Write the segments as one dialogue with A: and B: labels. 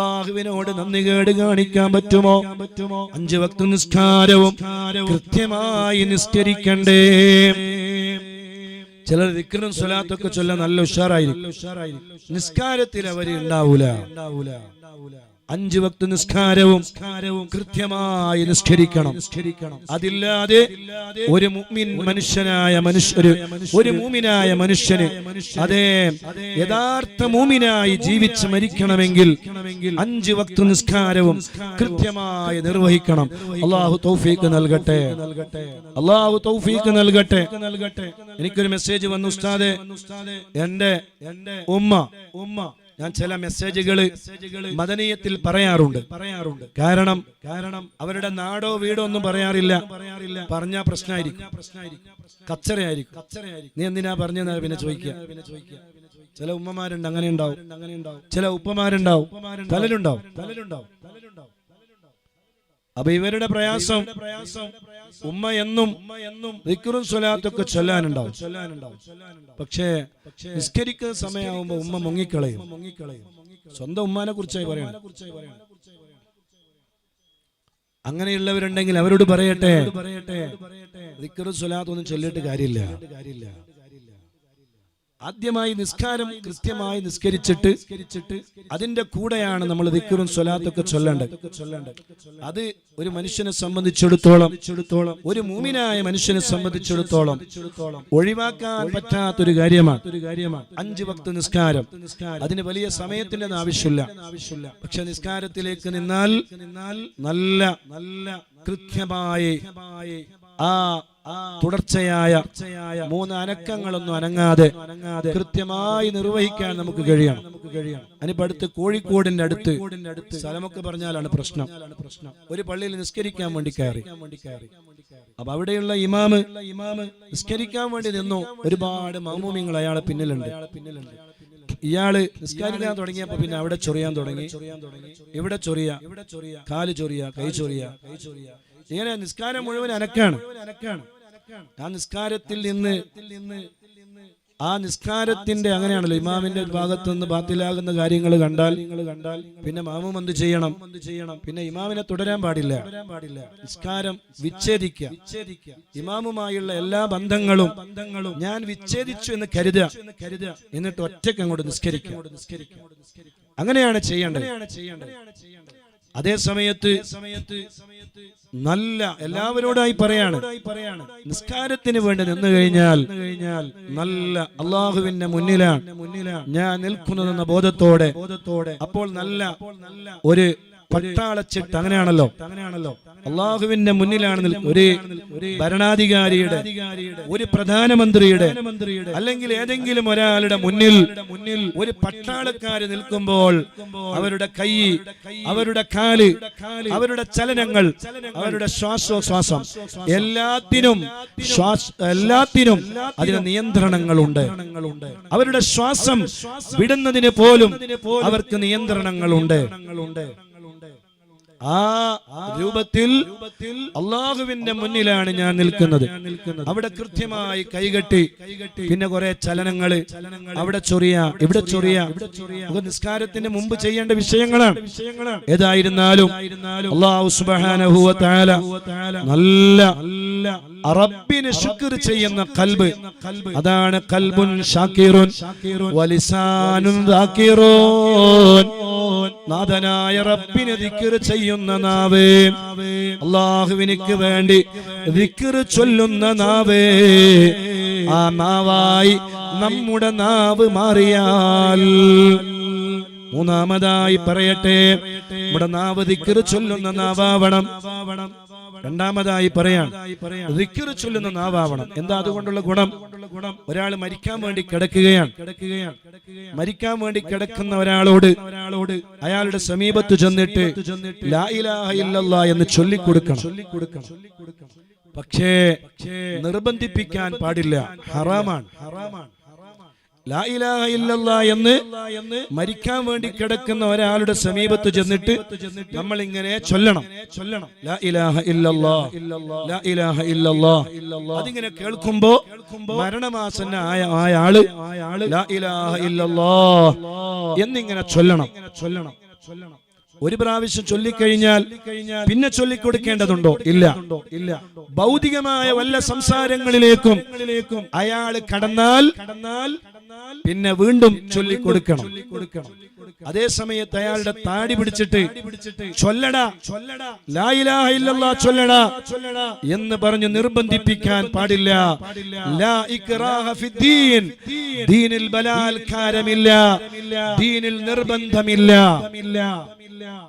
A: അള്ളാഹുവിനോട് നന്ദി കേട് കാണിക്കാൻ പറ്റുമോ? പറ്റുമോ അഞ്ചു വക്ത നിസ്കാരവും കൃത്യമായി നിസ്കരിക്കണ്ടേ. ചിലർ ദിക്കറും സ്വലാത്തൊക്കെ ചൊല്ല നല്ല ഉഷാറായിരിക്കും. നിസ്കാരത്തിൽ അവർ ഉണ്ടാവൂല ഉണ്ടാവൂല. അഞ്ചു വക്ത നിസ്കാരവും കൃത്യമായി നിസ്കരിക്കണം. അതില്ലാതെ ഒരു മുഅ്മിൻ മനുഷ്യനായ മനുഷ്യര് ഒരു മൂമിനായ മനുഷ്യന് അതേ യഥാർത്ഥ മൂമിനായി ജീവിച്ച് മരിക്കണമെങ്കിൽ അഞ്ചു വക്ത നിസ്കാരവും കൃത്യമായി നിർവഹിക്കണം. അള്ളാഹു തൗഫീക്ക് നൽകട്ടെ. അള്ളാഹു തൗഫീക്ക് നൽകട്ടെ. എനിക്കൊരു മെസ്സേജ് വന്നു ഉസ്താദെ. എന്റെ ഉമ്മ ഉമ്മ ഞാൻ ചില മെസ്സേജുകൾ മദനീയത്തിൽ പറയാറുണ്ട്. പറയാറുണ്ട്. കാരണം കാരണം അവരുടെ നാടോ വീടോ ഒന്നും പറയാറില്ല. പറയാറില്ല പറഞ്ഞ പ്രശ്നമായിരിക്കും പ്രശ്നമായിരിക്കും കച്ചറയായിരിക്കും. കച്ചറയായിരിക്കും. നീ എന്തിനാ പറഞ്ഞത് പിന്നെ ചോദിക്കുക. പിന്നെ ചോദിക്കുക. ചില ഉമ്മമാരുണ്ട് അങ്ങനെ ഉണ്ടാവും അങ്ങനെ ഉണ്ടാവും ചില ഉപ്പമാരുണ്ടാവും. പലരുണ്ടാവും പലരുണ്ടാവും പലരുണ്ടാവും അപ്പൊ ഇവരുടെ പ്രയാസം ഉമ്മ എന്നും ദിക്കറും സ്വലാത്തൊക്കെ ചൊല്ലാനുണ്ടാവും. പക്ഷേ നിസ്കരിക്കുന്ന സമയമാകുമ്പോ ഉമ്മ മുങ്ങിക്കളയും. സ്വന്തം ഉമ്മാനെ കുറിച്ചായി പറയാം അങ്ങനെയുള്ളവരുണ്ടെങ്കിൽ അവരോട് പറയട്ടെ ദിക്റും സ്വലാത്തൊന്നും ചൊല്ലിട്ട് കാര്യമില്ല കാര്യമില്ല. ആദ്യമായി നിസ്കാരം കൃത്യമായി നിസ്കരിച്ചിട്ട് അതിന്റെ കൂടെയാണ് നമ്മൾ ദിക്കറും സ്വലാത്തൊക്കെ ചൊല്ലേണ്ടത്. അത് ഒരു മനുഷ്യനെ സംബന്ധിച്ചിടത്തോളം ഒരു മൂമിനായ മനുഷ്യനെ സംബന്ധിച്ചിടത്തോളം ഒഴിവാക്കാൻ പറ്റാത്തൊരു കാര്യമാണ്. ഒരു കാര്യമാണ് അഞ്ച് ഭക്ത നിസ്കാരം. അതിന് വലിയ സമയത്തിന്റെ ആവശ്യമില്ല ആവശ്യമില്ല. പക്ഷെ നിസ്കാരത്തിലേക്ക് നിന്നാൽ നല്ല നല്ല കൃത്യമായി ആ തുടർച്ചയായ മൂന്ന് അനക്കങ്ങളൊന്നും അനങ്ങാതെ കൃത്യമായി നിർവഹിക്കാൻ നമുക്ക് കഴിയണം. നമുക്ക് കഴിയണം. അതിനിപ്പോ അടുത്ത് കോഴിക്കോടിന്റെ അടുത്ത് സ്ഥലമൊക്കെ പറഞ്ഞാലാണ് പ്രശ്നം. പ്രശ്നം. ഒരു പള്ളിയിൽ നിസ്കരിക്കാൻ വേണ്ടി കയറി. അപ്പൊ അവിടെയുള്ള ഇമാമ് ഇമാമ് നിസ്കരിക്കാൻ വേണ്ടി നിന്നു. ഒരുപാട് മൗമൂമിങ്ങൾ അയാളെ പിന്നിലുണ്ട്. പിന്നിലുണ്ട്. ഇയാൾ നിസ്കാരിക്കാൻ തുടങ്ങിയപ്പോ പിന്നെ അവിടെ ചൊറിയാൻ തുടങ്ങി. ഇവിടെ ചൊറിയ? ഇവിടെ ചൊറിയ. കാൽ ചൊറിയ? കൈ ചൊറിയ. കൈ ചൊറിയ. ഇങ്ങനെ നിസ്കാരം മുഴുവൻ അനക്കാണ്. ആ നിസ്കാരത്തിൽ നിന്ന് ആ നിസ്കാരത്തിന്റെ അങ്ങനെയാണല്ലോ ഇമാമിന്റെ ഭാഗത്ത് നിന്ന് ബാത്തിലാകുന്ന കാര്യങ്ങൾ കണ്ടാൽ നിങ്ങൾ കണ്ടാൽ പിന്നെ മാമും എന്ത് ചെയ്യണം? എന്ത് ചെയ്യണം? പിന്നെ ഇമാമിനെ തുടരാൻ പാടില്ല. പാടില്ല. നിസ്കാരം വിച്ഛേദിക്കുക. വിച്ഛേദിക്കുക. ഇമാമുമായുള്ള എല്ലാ ബന്ധങ്ങളും ബന്ധങ്ങളും ഞാൻ വിച്ഛേദിച്ചു എന്ന് കരുതുക. കരുതുക. എന്നിട്ട് ഒറ്റയ്ക്ക് അങ്ങോട്ട് നിസ്കരിക്കുക. അങ്ങനെയാണ് ചെയ്യേണ്ടത്. ചെയ്യേണ്ടത്. അതേ സമയത്ത് നല്ല എല്ലാവരോടായി പറയാണ്. നിസ്കാരത്തിന് വേണ്ടി നിന്ന് കഴിഞ്ഞാൽ നല്ല അള്ളാഹുവിന്റെ മുന്നിലാണ്. ഞാൻ നിൽക്കുന്നതെന്ന ബോധത്തോടെ അപ്പോൾ നല്ല ഒരു പട്ടാളച്ചിട്ട് അങ്ങനെയാണല്ലോ. അങ്ങനെയാണല്ലോ അള്ളാഹുവിന്റെ മുന്നിലാണ് ഒരു ഭരണാധികാരിയുടെ ഒരു പ്രധാനമന്ത്രിയുടെ അല്ലെങ്കിൽ ഏതെങ്കിലും ഒരാളുടെ മുന്നിൽ മുന്നിൽ ഒരു പട്ടാളക്കാര് നിൽക്കുമ്പോൾ അവരുടെ കൈ അവരുടെ കാൽ അവരുടെ ചലനങ്ങൾ അവരുടെ ശ്വാസോച്ഛ്വാസം എല്ലാത്തിനും എല്ലാത്തിനും അതിന് നിയന്ത്രണങ്ങളുണ്ട്. അവരുടെ ശ്വാസം വിടുന്നതിന് പോലും അവർക്ക് നിയന്ത്രണങ്ങളുണ്ട്. ആ രൂപത്തിൽ അള്ളാഹുവിന്റെ മുന്നിലാണ് ഞാൻ നിൽക്കുന്നത്. അവിടെ കൃത്യമായി കൈകെട്ടി പിന്നെ കുറെ ചലനങ്ങൾ. അവിടെ ചൊറിയ ഇവിടെ ചൊറിയ. നിസ്കാരത്തിന് മുമ്പ് ചെയ്യേണ്ട വിഷയങ്ങളാണ്. ഏതായിരുന്നാലും അള്ളാഹു സുബ്ഹാനഹു തആല നല്ല നല്ല റബ്ബിന് ശുക്ർ ചെയ്യുന്ന കൽബ്. അതാണ് കൽബുൻ ഷാക്കിറുൻ വലിസാനുൻ ദാക്കിറൂൻ. നാഥനായ റബ്ബിനെ ദിക്ർ ചെയ്യുന്ന നാവേ. അള്ളാഹുവിനിക്ക് വേണ്ടി ദിക്ർ ചൊല്ലുന്ന നാവേ. ആ നാവായി നമ്മുടെ നാവ് മാറിയാൽ. മൂന്നാമതായി പറയട്ടെ നമ്മുടെ നാവ് ദിക്ർ ചൊല്ലുന്ന നാവാവണം. രണ്ടാമതായി പറയാൻ റിക്യൂർ ചൊല്ലുന്ന നാവാവണം. എന്താ അതുകൊണ്ടുള്ള ഗുണം? ഒരാൾ മരിക്കാൻ വേണ്ടി കിടക്കുകയാണ്. കിടക്കുകയാണ് മരിക്കാൻ വേണ്ടി കിടക്കുന്ന ഒരാളോട് ഒരാളോട് അയാളുടെ സമീപത്ത് ചെന്നിട്ട് എന്ന് ചൊല്ലിക്കൊടുക്കണം. ചൊല്ലിക്കൊടുക്കണം പക്ഷേ നിർബന്ധിപ്പിക്കാൻ പാടില്ല. ഹറാമാണ് ഹറാമാണ്. എന്ന് മരിക്കാൻ വേണ്ടി കിടക്കുന്ന ഒരാളുടെ സമീപത്ത് ചെന്നിട്ട് നമ്മൾ ഇങ്ങനെ ചൊല്ലണം ചൊല്ലണം അതിങ്ങനെ കേൾക്കുമ്പോ മരണമാസന്ന ആയ ആയാൾ എന്നിങ്ങനെ ചൊല്ലണം ചൊല്ലണം ചൊല്ലണം. ഒരു പ്രാവശ്യം ചൊല്ലിക്കഴിഞ്ഞാൽ പിന്നെ ചൊല്ലിക്കൊടുക്കേണ്ടതുണ്ടോ? ഇല്ല. ഇല്ല ഭൗതികമായ വല്ല സംസാരങ്ങളിലേക്കും അയാൾ കടന്നാൽ കടന്നാൽ പിന്നെ വീണ്ടും ചൊല്ലിക്കൊടുക്കണം. അതേ സമയത്ത് അയാളുടെ താടി പിടിച്ചിട്ട് ചൊല്ലടാ. എന്ന് പറഞ്ഞ് നിർബന്ധിപ്പിക്കാൻ പാടില്ല. ദീനിൽ ബലാത്കാരമില്ല ദീനിൽ നിർബന്ധമില്ല.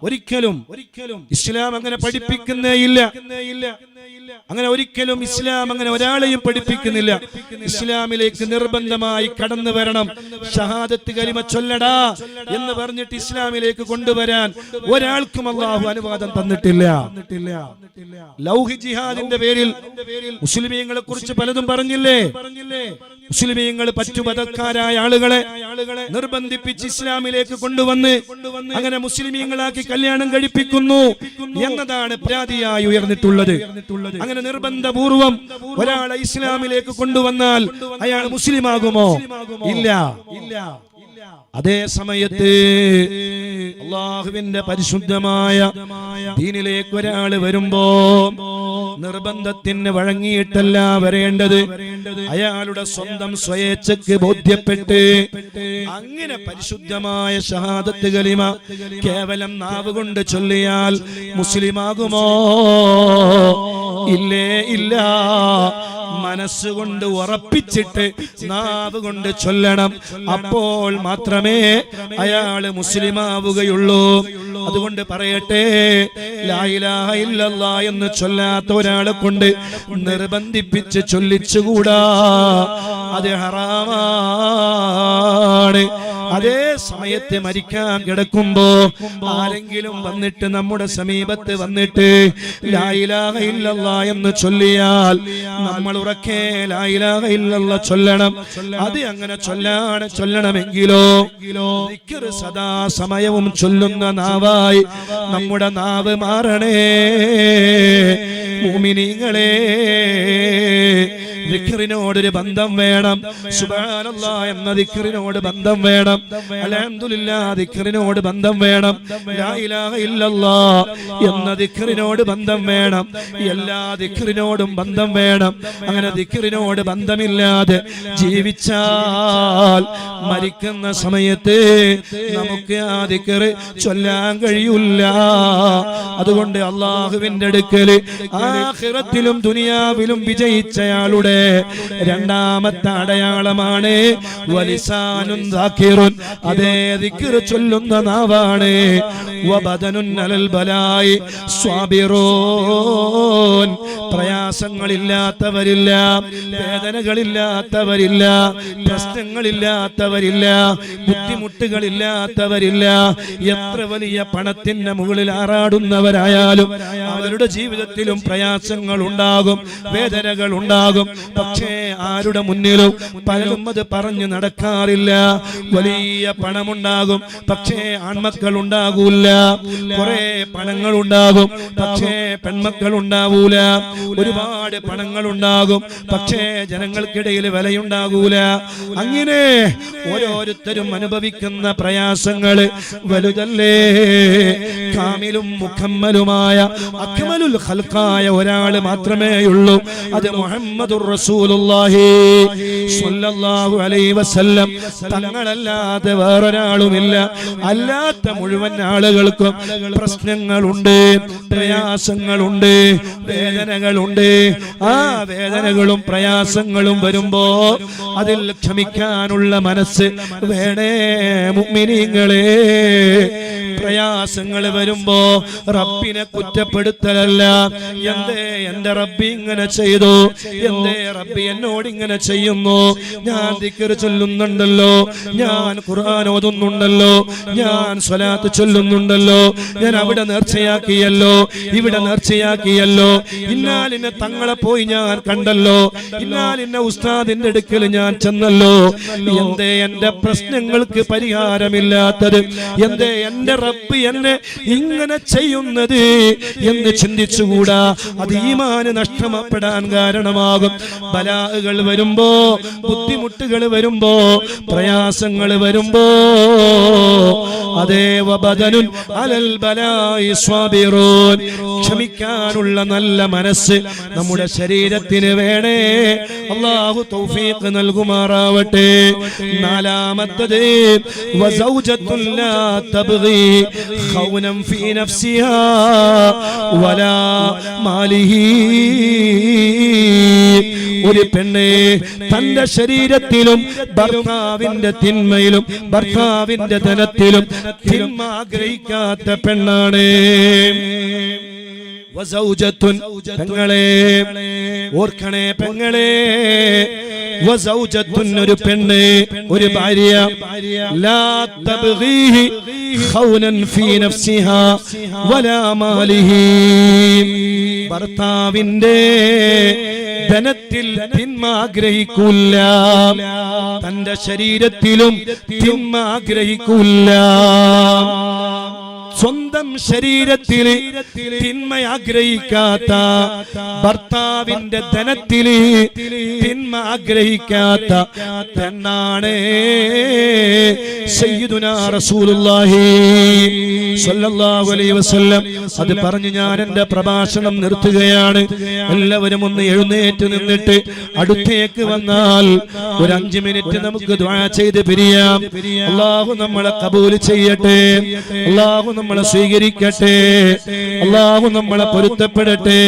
A: ഒരിക്കലും ഒരിക്കലും ഇസ്ലാം അങ്ങനെ പഠിപ്പിക്കുന്നേയില്ല അങ്ങനെ ഒരിക്കലും ഇസ്ലാം അങ്ങനെ ഒരാളെയും പഠിപ്പിക്കുന്നില്ല. ഇസ്ലാമിലേക്ക് നിർബന്ധമായി കടന്നു വരണം. ഷഹാദത്ത് കരിമ ചൊല്ലടാ എന്ന് പറഞ്ഞിട്ട് ഇസ്ലാമിലേക്ക് കൊണ്ടുവരാൻ ഒരാൾക്കും അള്ളാഹു അനുവാദം തന്നിട്ടില്ല. ലൗഹി ജിഹാദിന്റെ പേരിൽ മുസ്ലിമീങ്ങളെ കുറിച്ച് പലതും പറഞ്ഞില്ലേ? മുസ്ലിമീങ്ങൾ പറ്റുപതക്കാരായ ആളുകളെ നിർബന്ധിപ്പിച്ച് ഇസ്ലാമിലേക്ക് കൊണ്ടുവന്ന് അങ്ങനെ മുസ്ലിമീങ്ങളാക്കി കല്യാണം കഴിപ്പിക്കുന്നു എന്നതാണ് പരാതിയായി ഉയർന്നിട്ടുള്ളത്. അങ്ങനെ നിർബന്ധപൂർവം ഒരാളെ ഇസ്ലാമിലേക്ക് കൊണ്ടുവന്നാൽ അയാൾ മുസ്ലിമാകുമോ? ഇല്ല. ഇല്ല. അതേ സമയത്ത് അള്ളാഹുവിന്റെ പരിശുദ്ധമായ ദീനിലേക്ക് ഒരാൾ വരുമ്പോ നിർബന്ധത്തിന് വഴങ്ങിയിട്ടല്ല വരേണ്ടത്. അയാളുടെ സ്വന്തം സ്വയേച്ഛക്ക് ബോധ്യപ്പെട്ട് അങ്ങനെ പരിശുദ്ധമായ ഷഹാദത്ത് കലിമ കേവലം നാവ് കൊണ്ട് ചൊല്ലിയാൽ മുസ്ലിമാകുമോ? ഇല്ലേ ഇല്ല. മനസ്സുകൊണ്ട് ഉറപ്പിച്ചിട്ട് നാവ് കൊണ്ട് ചൊല്ലണം. അപ്പോൾ മാത്രമേ അയാൾ മുസ്ലിമാവുകയുള്ളൂ. അതുകൊണ്ട് പറയട്ടെ എന്ന് ചൊല്ലാത്ത ഒരാളെ കൊണ്ട് നിർബന്ധിപ്പിച്ച് ചൊല്ലിച്ചുകൂടാ. അത് ഹറാമാണ്. അതേ സമയത്ത് മരിക്കാൻ കിടക്കുമ്പോ ആരെങ്കിലും വന്നിട്ട് നമ്മുടെ സമീപത്ത് വന്നിട്ട് എന്ന് ചൊല്ലിയാൽ നമ്മൾ ഉറക്കെ ലായിലാകയില്ല ചൊല്ലണം. അത് അങ്ങനെ ചൊല്ലാണ് ചൊല്ലണമെങ്കിലോ? സദാ സമയവും ചൊല്ലുന്ന നാവായി നമ്മുടെ നാവ് മാറണേ. മുമിനിങ്ങളെ ദിക്റിനോടൊരു ബന്ധം വേണം. സുബാനല്ലാ എന്ന ദിക്റിനോട് ബന്ധം വേണം. അൽഹംദുലില്ലാ ദിക്റിനോട് ബന്ധം വേണം. ഇല്ലല്ലാ എന്ന ദിക്റിനോട് ബന്ധം വേണം. എല്ലാ ദിക്റിനോടും ബന്ധം വേണം. അങ്ങനെ ദിക്റിനോട് ബന്ധമില്ലാതെ ജീവിച്ചാൽ മരിക്കുന്ന സമയത്ത് നമുക്ക് ആ ദിക്റ് ചൊല്ലാൻ കഴിയില്ല അതുകൊണ്ട് അള്ളാഹുവിന്റെ അടുക്കൽ ആഖിറത്തിലും ദുനിയാവിലും വിജയിച്ചയാളുടെ രണ്ടാമത്തെ അടയാളമാണ്. വലിസാനും ദാക്കിറുൻ അതേ ദിക്ർ ചൊല്ലുന്ന നാവാണ്. ബലായി സ്വാബിറൂൻ. പ്രയാസങ്ങളില്ലാത്തവരില്ല വേദനകളില്ലാത്തവരില്ല പ്രശ്നങ്ങളില്ലാത്തവരില്ല ബുദ്ധിമുട്ടുകളില്ലാത്തവരില്ല. എത്ര വലിയ പണത്തിന്റെ മുകളിൽ ആറാടുന്നവരായാലും അവരുടെ ജീവിതത്തിലും പ്രയാസങ്ങൾ ഉണ്ടാകും വേദനകൾ ഉണ്ടാകും പക്ഷേ ആരുടെ മുന്നിലും പലരും അത് പറഞ്ഞു നടക്കാറില്ല. വലിയ പണമുണ്ടാകും. പക്ഷേ ആൺമക്കൾ ഉണ്ടാകൂല കുറെ പണങ്ങൾ ഉണ്ടാകും പക്ഷേ പെൺമക്കൾ ഉണ്ടാവൂല ഒരുപാട് പണങ്ങൾ ഉണ്ടാകും പക്ഷേ ജനങ്ങൾക്കിടയിൽ വിലയുണ്ടാകൂല. അങ്ങനെ ഓരോരുത്തരും അനുഭവിക്കുന്ന പ്രയാസങ്ങൾ വലുതല്ലേ? കാമിലും മുഖമ്മലുമായ അക്മലുൽ ഖൽഖായ ഒരാൾ മാത്രമേ ഉള്ളൂ അത് മുഹമ്മദുർ റസൂലുള്ളാഹി സ്വല്ലല്ലാഹു അലൈഹി വസല്ലം. തങ്ങളല്ലാതെ വേറൊരാളുമില്ല. അല്ലാത്ത മുഴുവൻ ആളുകൾക്കും പ്രശ്നങ്ങളുണ്ട് പ്രയാസങ്ങളുണ്ട് വേദനകളുണ്ട്. ആ വേദനകളും പ്രയാസങ്ങളും വരുമ്പോ അതിൽ ക്ഷമിക്കാനുള്ള മനസ്സ് വേണേ മുഅ്മിനീങ്ങളെ പ്രയാസങ്ങൾ വരുമ്പോ റബ്ബിനെ കുറ്റപ്പെടുത്തലല്ല. എന്തേ എന്റെ റബ്ബി ഇങ്ങനെ ചെയ്തു? എന്തേ റബ്ബി എന്നോട് ഇങ്ങനെ ചെയ്യുന്നു. ഞാൻ ദിക്കറ് ചൊല്ലുന്നുണ്ടല്ലോ. ഞാൻ ഖുർആൻ ഓതുന്നുണ്ടല്ലോ. ഞാൻ സ്വലാത്ത് ചൊല്ലുന്നുണ്ടല്ലോ. ഞാൻ അവിടെ നേർച്ചയാക്കിയല്ലോ. ഇവിടെ നേർച്ചയാക്കിയല്ലോ. ഇന്നാലിനെ തങ്ങളെ പോയി ഞാൻ കണ്ടല്ലോ. ഇന്നാലിന്നെ ഉസ്താദിന്റെ അടുക്കൽ ഞാൻ ചെന്നല്ലോ. എന്തേ എന്റെ പ്രശ്നങ്ങൾക്ക് പരിഹാരമില്ലാത്തത്? എന്തേ എന്റെ റബ്ബ് എന്നെ ഇങ്ങനെ ചെയ്യുന്നത്? എന്ന് ചിന്തിച്ചുകൂടാ. അത് ഈമാന് നഷ്ടപ്പെടാൻ കാരണമാകും. ബലാഹുകൾ വരുമ്പോ ബുദ്ധിമുട്ടുകൾ വരുമ്പോ പ്രയാസങ്ങൾ വരുമ്പോ അതേ വബദനുൻ അലൽ ബലായി സ്വാബിറൂൻ. ക്ഷമിക്കാനുള്ള നല്ല മനസ്സ് നമ്മുടെ ശരീരത്തിന് വേണേ. അള്ളാഹു തൗഫീഖ് നൽകുമാറാവട്ടെ. നാലാമത്തത് വസൗജത്തുൻ ഖൗനം ഫീ നഫ്സിഹാ വലാ മാലിഹി. ഒരു പെണ്ണ് തന്റെ ശരീരത്തിലും ഭർത്താവിന്റെ തിന്മയിലും ഭർത്താവിന്റെ ധനത്തിലും തിന്മ ആഗ്രഹിക്കാത്ത പെണ്ണാണ്. ഓർക്കണേ പെങ്ങളെ. ഒരു പെണ്ണ് ഒരു ഭാര്യ. ഭർത്താവിന്റെ ധനത്തിൽ തിന്മ തന്റെ ശരീരത്തിലും തിന്മ സ്വന്തം ശരീരത്തിൽ തിന്മ ആഗ്രഹിക്കാത്ത ഭർത്താവിന്റെ ധനത്തിൽ തിന്മ ആഗ്രഹിക്കാത്ത വസല്ലം. അത് പറഞ്ഞ് ഞാൻ എന്റെ പ്രഭാഷണം നിർത്തുകയാണ്. എല്ലാവരും ഒന്ന് എഴുന്നേറ്റ് നിന്നിട്ട് അടുത്തേക്ക് വന്നാൽ ഒരു അഞ്ചു മിനിറ്റ് നമുക്ക് ദ്വാ ചെയ്ത് പിരിയാം. അള്ളാഹു നമ്മളെ കബൂൽ ചെയ്യട്ടെ. അള്ളാഹു നമ്മളെ സ്വീകരിക്കട്ടെ. അള്ളാഹു നമ്മളെ പൊരുത്തപ്പെടട്ടെ.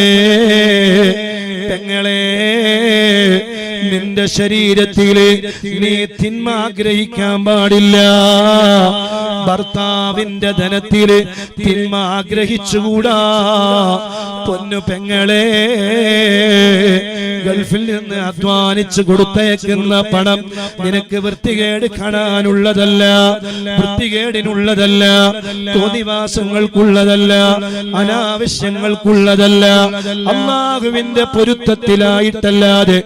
A: തങ്ങളെ നിന്റെ ശരീരത്തിൽ നീ തിന്മ ആഗ്രഹിക്കാൻ പാടില്ല. ഭർത്താവിന്റെ ധനത്തിൽ തിന്മ ആഗ്രഹിച്ചുകൂടാ? പൊന്നു പെങ്ങളെ ഗൾഫിൽ നിന്ന് അധ്വാനിച്ച് കൊടുത്തേക്കുന്ന പണം നിനക്ക് വൃത്തികേട് കാണാനുള്ളതല്ല വൃത്തികേടിനുള്ളതല്ല തോതിവാസങ്ങൾക്കുള്ളതല്ല അനാവശ്യങ്ങൾക്കുള്ളതല്ല അള്ളാഹുവിന്റെ പൊരുത്തത്തിലായിട്ടല്ലാതെ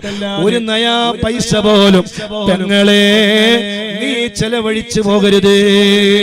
A: ഒരു നയാ പൈസ പോലും പെങ്ങളെ നീ ചെലവഴിച്ചു പോകരുത്.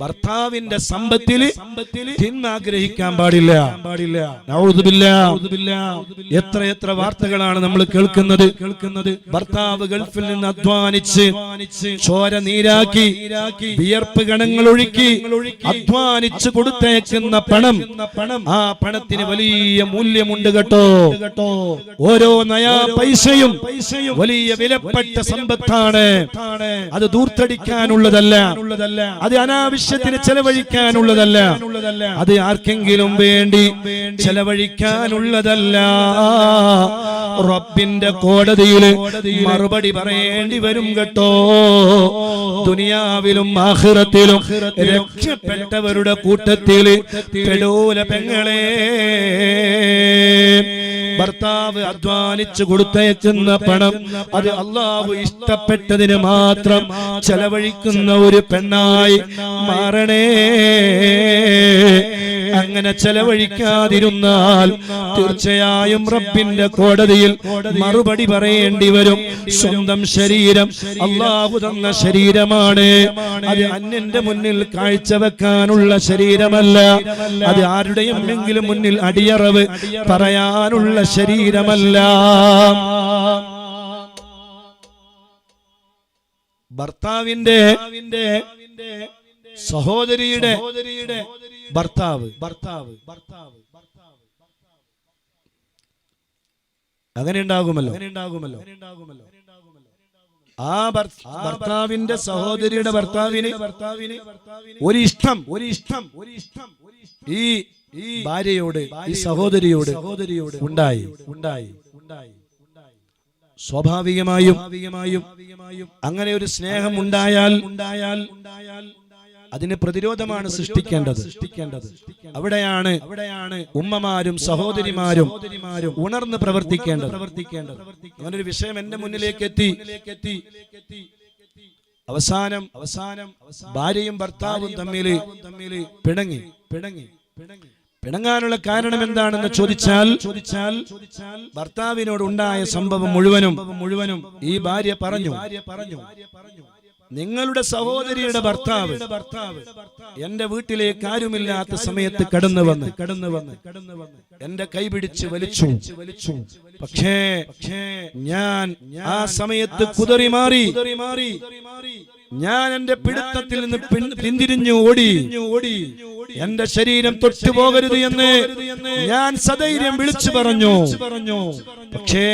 A: ഭർത്താവിന്റെ സമ്പത്തിൽ തിന്നാഗ്രഹിക്കാൻ പാടില്ല. പാടില്ല. എത്ര എത്ര വാർത്തകളാണ് നമ്മൾ കേൾക്കുന്നത്? കേൾക്കുന്നത്. ഭർത്താവ് ഗൾഫിൽ നിന്ന് അധ്വാനിച്ച് ചോര നീരാക്കി വിയർപ്പ് ഗണങ്ങൾ ഒഴുക്കി അധ്വാനിച്ച് കൊടുത്തേക്കുന്ന പണം. പണം. ആ പണത്തിന് വലിയ മൂല്യമുണ്ട് കേട്ടോ. കേട്ടോ. ഓരോ നയാ പൈസയും പൈസയും വലിയ വിലപ്പെട്ട സമ്പത്താണ്. അത് ദൂർത്തടിക്കാനുള്ളതല്ല. അത് അനാവശ്യത്തിന് ചെലവഴിക്കാനുള്ളതല്ല. അത് ആർക്കെങ്കിലും വേണ്ടി ചെലവഴിക്കാനുള്ളതല്ല. റബ്ബിന്റെ കോടതിയിൽ മറുപടി പറയേണ്ടി വരും കേട്ടോ. ദുനിയാവിലും ആഖിറത്തിലും രക്ഷപ്പെട്ടവരുടെ കൂട്ടത്തിൽ പെടൂല പെങ്ങളെ. ഭർത്താവ് അധ്വാനിച്ചു കൊടുത്തയക്കുന്ന പണം അത് അള്ളാഹു ഇഷ്ടപ്പെട്ടതിന് മാത്രം ചെലവഴിക്കുന്ന ഒരു പെണ്ണായി മാറണേ. അങ്ങനെ ചെലവഴിക്കാതിരുന്നാൽ തീർച്ചയായും റബ്ബിന്റെ കോടതിയിൽ മറുപടി പറയേണ്ടി വരും. സ്വന്തം ശരീരം അള്ളാഹു തന്ന ശരീരമാണ്. അത് അന്യന്റെ മുന്നിൽ കാഴ്ചവെക്കാനുള്ള ശരീരമല്ല. അത് ആരുടെയും മുന്നിൽ അടിയറവ് പറയാനുള്ള ശരീരമല്ല. ഭർത്താവിന്റെ സഹോദരിയുടെ ഭർത്താവ്. ഭർത്താവ്. ഭർത്താവ് അങ്ങനെ ഉണ്ടാകുമല്ലോ. ഉണ്ടാകുമല്ലോ ആ ഭർത്താവിന്റെ സഹോദരിയുടെ ഭർത്താവിന് ഭർത്താവിന് ഒരു ഇഷ്ടം ഒരു ഇഷ്ടം ഒരു ഇഷ്ടം. ഈ ഈ ഭാര്യയോട് ഈ സഹോദരിയോട് സഹോദരിയോട് ഉണ്ടായി ഉണ്ടായി ഉണ്ടായി. സ്വാഭാവികമായും അങ്ങനെ ഒരു സ്നേഹം ഉണ്ടായാൽ ഉണ്ടായാൽ ഉണ്ടായാൽ അതിന് പ്രതിരോധമാണ് സൃഷ്ടിക്കേണ്ടത്. സൃഷ്ടിക്കേണ്ടത്. അവിടെയാണ് അവിടെയാണ് ഉമ്മമാരും സഹോദരിമാരും ഉണർന്ന് പ്രവർത്തിക്കേണ്ടത്. പ്രവർത്തിക്കേണ്ടത്. അങ്ങനൊരു വിഷയം എന്റെ മുന്നിലേക്ക് എത്തി. എത്തി. അവസാനം അവസാനം ഭാര്യയും ഭർത്താവും തമ്മിൽ തമ്മിൽ പിണങ്ങി പിണങ്ങി. പിണങ്ങി. പിണങ്ങാനുള്ള കാരണം എന്താണെന്ന് ചോദിച്ചാൽ ചോദിച്ചാൽ ചോദിച്ചാൽ ഭർത്താവിനോട് ഉണ്ടായ സംഭവം മുഴുവനും മുഴുവനും ഈ ഭാര്യ പറഞ്ഞു ഭാര്യ പറഞ്ഞു. പറഞ്ഞു. നിങ്ങളുടെ സഹോദരിയുടെ ഭർത്താവ് ഭർത്താവ് എന്റെ വീട്ടിലേക്ക് ആരുമില്ലാത്ത സമയത്ത് കടന്നു വന്ന്. കടന്നു വന്ന്. കടന്നു വന്ന്. എന്റെ കൈ പിടിച്ച് വലിച്ചു. വലിച്ചു. പക്ഷേ പക്ഷേ ഞാൻ ആ സമയത്ത് കുതറി മാറി. കുതറി മാറി. ഞാൻ എന്റെ പിടുത്തത്തിൽ നിന്ന് പിന്തിരിഞ്ഞു ഓടി. ഓടി. എന്റെ ശരീരം തൊട്ടുപോകരുത് എന്ന് ഞാൻ സധൈര്യം വിളിച്ചു പറഞ്ഞു. പറഞ്ഞു. പക്ഷേ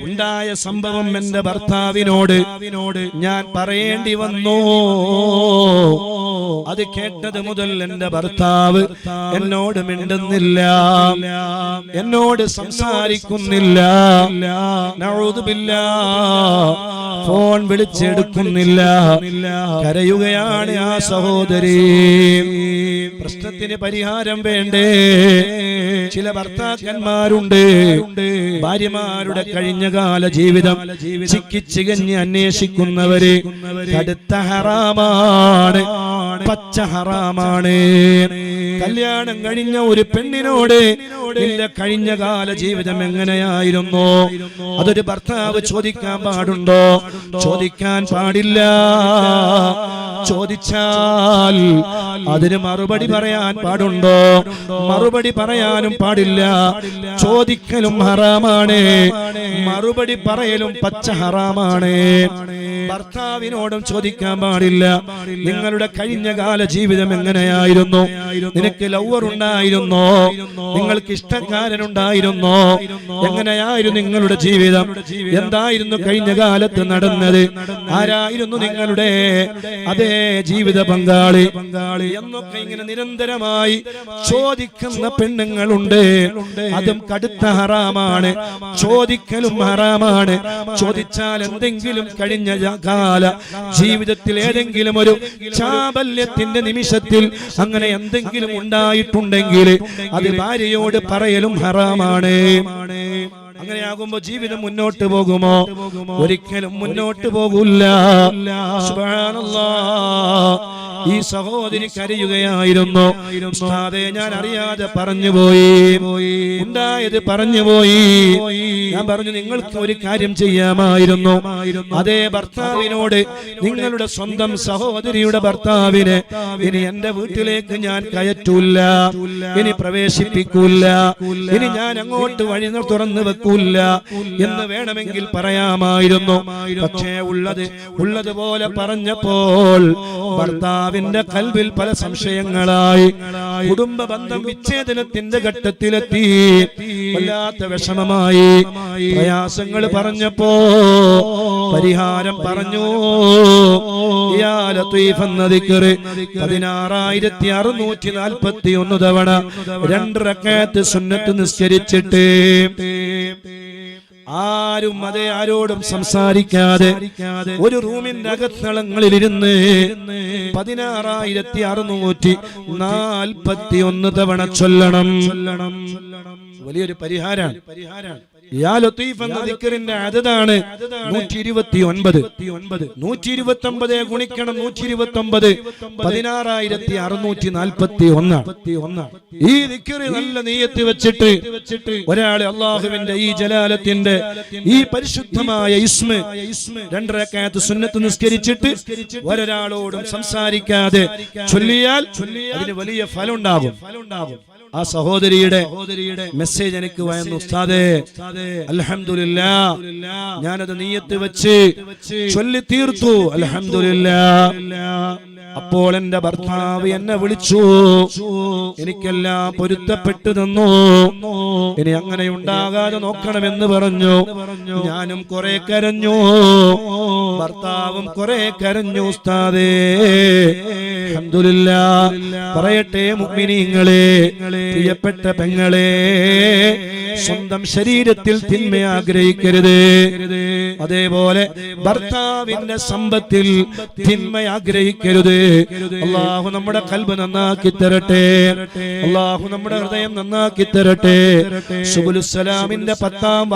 A: ഉണ്ടായ സംഭവം എന്റെ ഭർത്താവിനോട് ഞാൻ പറയേണ്ടി വന്നു. അത് കേട്ടത് മുതൽ എന്റെ ഭർത്താവ് എന്നോട് മിണ്ടുന്നില്ല. എന്നോട് സംസാരിക്കുന്നില്ല. ഫോൺ വിളിച്ചെടുക്കുന്നില്ല. കരയുകയാണ് ആ സഹോദരി. പ്രശ്നത്തിന് പരിഹാരം വേണ്ടേ? ചില ഭർത്താക്കന്മാരുണ്ട്. ഭാര്യമാരുടെ കഴിഞ്ഞകാല ജീവിതം ചിക്കിച്ചികഞ്ഞ് അന്വേഷിക്കുന്നവര് കടുത്ത ഹറാമാണ്. പച്ച ഹറാമാണ്. കല്യാണം കഴിഞ്ഞ ഒരു പെണ്ണിനോട് നിന്റെ കഴിഞ്ഞ കാല ജീവിതം എങ്ങനെയായിരുന്നു? അതൊരു ഭർത്താവ് ചോദിക്കാൻ പാടുണ്ടോ? ചോദിക്കാൻ പാടില്ല. ചോദിച്ചാൽ അതിന് മറുപടി പറയാൻ പാടുണ്ടോ? മറുപടി പറയാനും പാടില്ല. ചോദിക്കലും ഹറാമാണ്. മറുപടി പറയലും പച്ച ഹറാമാണ്. ഭർത്താവിനോടും ചോദിക്കാൻ പാടില്ല. നിങ്ങളുടെ കഴിഞ്ഞ കാല ജീവിതം എങ്ങനെയായിരുന്നു? നിനക്ക് ലവർ ഉണ്ടായിരുന്നോ നിങ്ങൾക്ക് ഇഷ്ടക്കാരനുണ്ടായിരുന്നോ എങ്ങനെയായിരുന്നു നിങ്ങളുടെ ജീവിതം? എന്തായിരുന്നു കഴിഞ്ഞ കാലത്ത് നടന്നത്? ആരായിരുന്നു നിങ്ങളുടെ അതേ ജീവിത പങ്കാളി പങ്കാളി? എന്നൊക്കെ ഇങ്ങനെ നിരന്തരമായി ചോദിക്കുന്ന പെണ്ണുങ്ങളുണ്ട്. അതും കടുത്ത ഹറാമാണ്. ചോദിക്കലും ഹറാമാണ്. ചോദിച്ചാൽ എന്തെങ്കിലും കഴിഞ്ഞ കാല ജീവിതത്തിൽ ഏതെങ്കിലും ഒരു ചാബല്യത്തിന്റെ നിമിഷത്തിൽ അങ്ങനെ എന്തെങ്കിലും ഉണ്ടായിട്ടുണ്ടെങ്കിൽ അത് ഭാര്യയോട് പറയലും ഹറാമാണ്. അങ്ങനെയാകുമ്പോ ജീവിതം മുന്നോട്ട് പോകുമോ? ഒരിക്കലും മുന്നോട്ട് പോകില്ല. ഈ സഹോദരി കരയുകയായിരുന്നു. ഉസ്താദേ ഞാൻ അറിയാതെ പറഞ്ഞുപോയി. ഉണ്ടായത് പറഞ്ഞുപോയി. ഞാൻ പറഞ്ഞു നിങ്ങൾക്ക് ഒരു കാര്യം ചെയ്യാമായിരുന്നു. അതേ ഭർത്താവിനോട് നിങ്ങളുടെ സ്വന്തം സഹോദരിയുടെ ഭർത്താവിനെ ഇനി എന്റെ വീട്ടിലേക്ക് ഞാൻ കയറ്റൂല്ല ഇനി പ്രവേശിപ്പിക്കൂല്ല ഇനി ഞാൻ അങ്ങോട്ട് വഴി തുറന്നു വെക്കൂല്ല എന്ന് വേണമെങ്കിൽ പറയാമായിരുന്നു. പക്ഷേ ഉള്ളത് ഉള്ളതുപോലെ പറഞ്ഞപ്പോൾ ഭർത്താവിന്റെ കൽവിൽ പല സംശയങ്ങളായി കുടുംബ ബന്ധം വിച്ഛേദനത്തിന്റെ ഘട്ടത്തിലെത്തി. വല്ലാത്ത വിഷമമായി പ്രയാസങ്ങൾ പറഞ്ഞപ്പോ പരിഹാരം പറഞ്ഞു. പതിനാറായിരത്തി അറുന്നൂറ്റി നാൽപ്പത്തി ഒന്ന് തവണ രണ്ട് റക്കാത്ത് സുന്നത്ത് നിസ്കരിച്ചിട്ട്. ആരും അതേ ആരോടും സംസാരിക്കാതെ ഒരു റൂമിന്റെ അകത്തളങ്ങളിൽ ഇരുന്ന് പതിനാറായിരത്തി അറുന്നൂറ്റി നാൽപ്പത്തി ഒന്ന് തവണ ചൊല്ലണം. വലിയൊരു പരിഹാരമാണ് പരിഹാരാണ്. യാ ലത്തീഫ് എന്ന ദിക്കറിന്റെ അതതാണ് നൂറ്റി ഇരുപത്തി ഒൻപത് നൂറ്റി ഇരുപത്തി ഒമ്പത് ഗുണിക്കണം നൂറ്റി ഇരുപത്തി ഒമ്പത് പതിനാറായിരത്തി അറുന്നൂറ്റി നാൽപ്പത്തി ഈ ദിക്കറി നല്ല നീയത്തി വെച്ചിട്ട് ഒരാളെ അള്ളാഹുവിന്റെ ഈ ജലാലത്തിന്റെ ഈ പരിശുദ്ധമായ ഇസ്മ രണ്ടരക്കാലത്ത് സുന്നത്ത് നിസ്കരിച്ചിട്ട് ഒരാളോടും സംസാരിക്കാതെ ചൊല്ലിയാൽ അതിന് വലിയ ഫലം ഉണ്ടാകും ആ സഹോദരിയുടെ മെസ്സേജ് എനിക്ക് വയന്നു. ഉസ്താദേ അൽഹംദുലില്ലാ ഞാനത് നീയത്ത് വെച്ച് ചൊല്ലി തീർത്തു അൽഹംദുലില്ലാ. അപ്പോൾ എന്റെ ഭർത്താവ് എന്നെ വിളിച്ചു. എനിക്കെല്ലാം പൊരുത്തപ്പെട്ടു തന്നു ഇനി അങ്ങനെ ഉണ്ടാകാതെ നോക്കണമെന്ന് പറഞ്ഞു. ഞാനും കുറെ കരഞ്ഞു. ഭർത്താവും കുറെ കരഞ്ഞു ഉസ്താദേ. പറയട്ടെ മുഅ്മിനീങ്ങളെ പ്രിയപ്പെട്ട പെങ്ങളെ. സ്വന്തം ശരീരത്തിൽ തിന്മ ആഗ്രഹിക്കരുത്. അതേപോലെ ഭർത്താവിന്റെ സമ്പത്തിൽ തിന്മ ആഗ്രഹിക്കരുത്. അള്ളാഹു നമ്മുടെ കൽബ് നന്നാക്കി തരട്ടെ. അള്ളാഹു നമ്മുടെ ഹൃദയം നന്നാക്കി തരട്ടെ. സുബുലുസലാമിന്റെ പത്താം